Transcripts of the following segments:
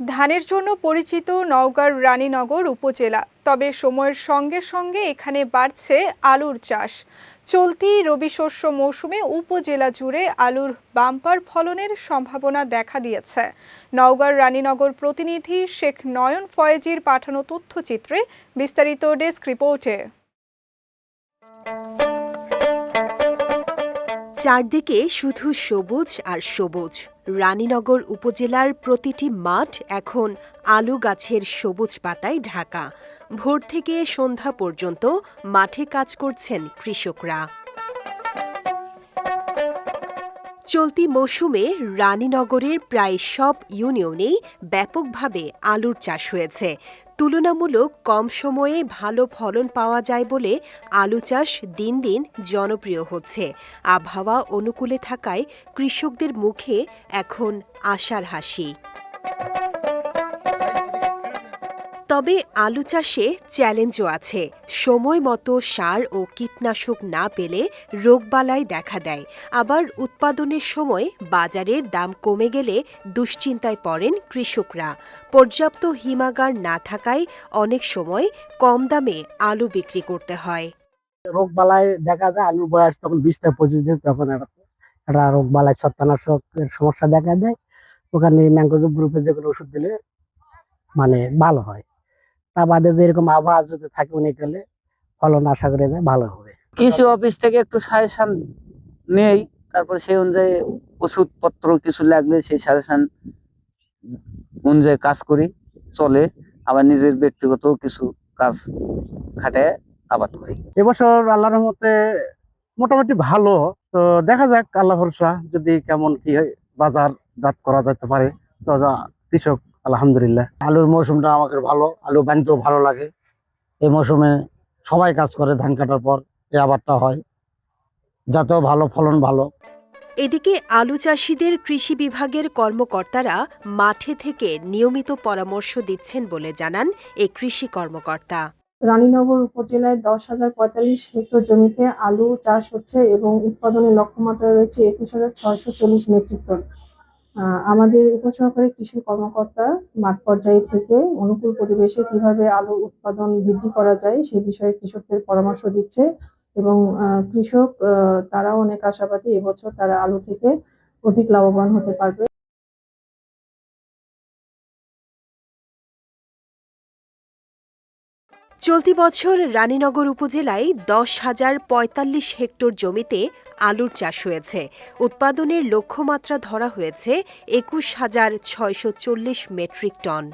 ধানের জন্য পরিচিত নওগাঁর রানীনগর উপজেলা। তবে সময়ের সঙ্গে সঙ্গে এখানে বাড়ছে আলুর চাষ। চলতি রবি শস্য মৌসুমে উপজেলা জুড়ে আলুর বাম্পার ফলনের সম্ভাবনা দেখা দিয়েছে। নওগাঁর রানীনগর প্রতিনিধি শেখ নয়ন ফয়েজির পাঠানো তথ্যচিত্রে বিস্তারিত ডেস্ক রিপোর্টে। চারদিকে শুধু সবুজ আর সবুজ। রানীনগর উপজেলার প্রতিটি মাঠ এখন আলু গাছের সবুজ পাতায় ঢাকা। ভোর থেকে সন্ধ্যা পর্যন্ত মাঠে কাজ করছেন কৃষকরা। চলতি মৌসুমে রানীনগরের প্রায় সব ইউনিয়নেই ব্যাপকভাবে আলুর চাষ হয়েছে। তুলনামূলক কম সময়ে ভালো ফলন পাওয়া যায় বলে আলু চাষ দিন দিন জনপ্রিয় হচ্ছে। আবহাওয়া অনুকূলে থাকায় কৃষকদের মুখে এখন আশার হাসি। তবে আলু চাষে চ্যালেঞ্জও আছে। সময় মতো সার ও কীটনাশক না পেলে রোগবালাই দেখা দেয়। আবার উৎপাদনের সময় বাজারে দাম কমে গেলে দুশ্চিন্তায় পড়েন কৃষকরা। পর্যাপ্ত হিমাগার না থাকায় অনেক সময় কম দামে আলু বিক্রি করতে হয়। রোগ বালাই দেখা যায়, আলুর বয়স তখন বিশ থেকে পঁচিশ দিন, তখন একটা একটা রোগ ছত্রানাশক সমস্যা দেখা দেয়। ওখানে ম্যাঙ্গোজব গ্রুপের যেগুলো ওষুধ দিলে মানে ভালো হয়। তা বাদে যে এরকম আবহাওয়া যদি থাকে উনি গেলে ফলন আশা করে ভালো হবে। কৃষি অফিস থেকে একটু সাজেশন নেই তারপর সেই অনুযায়ী ওষুধপত্র কিছু লাগলে সেই সাজেশন অনুযায়ী কাজ করি চলে। আবার নিজের ব্যক্তিগত কিছু কাজ খাটে আবাদ করি। এবছর আল্লাহর রহমতে মোটামুটি ভালো তো দেখা যাক আল্লাহ ভরসা যদি কেমন কি হয় বাজার জাত করা যেতে পারে তো কৃষক আলহামদুলিল্লাহ। আলুর মৌসুমটা আমাকে ভালো আলু বানতেও ভালো লাগে। এই মৌসুমে সবাই কাজ করে ধান কাটার পর এই আবারটা হয়। যাতেও ভালো ফলন ভালো। এদিকে আলু চাষিদের কৃষি বিভাগের কর্মকর্তারা মাঠে থেকে নিয়মিত পরামর্শ দিচ্ছেন বলে জানান এই কৃষি কর্মকর্তা। রানীনগর উপজেলায় দশ হাজার পঁয়তাল্লিশ হেক্টর জমিতে আলু চাষ হচ্ছে এবং উৎপাদনের লক্ষ্যমাত্রা রয়েছে একুশ হাজার ছয়শো চল্লিশ মেট্রিক টন। আমাদের উপসহকারী কৃষি কর্মকর্তা মাঠ পর্যায়ে থেকে অনুকূল পরিবেশে কীভাবে আলু উৎপাদন বৃদ্ধি করা যায় সে বিষয়ে কৃষকদের পরামর্শ দিচ্ছে এবং কৃষক তারাও অনেক আশাবাদী এবছর তারা আলু থেকে অধিক লাভবান হতে পারবে। চলতি বছর রানীনগর উপজেলায় দশ হাজার পঁয়তাল্লিশ হেক্টর জমিতে আলুর চাষ হয়েছে। উৎপাদনের লক্ষ্যমাত্রা ধরা হয়েছে একুশ হাজার ছয়শো চল্লিশ metric ton.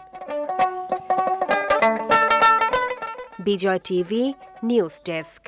Bijoy TV, news desk.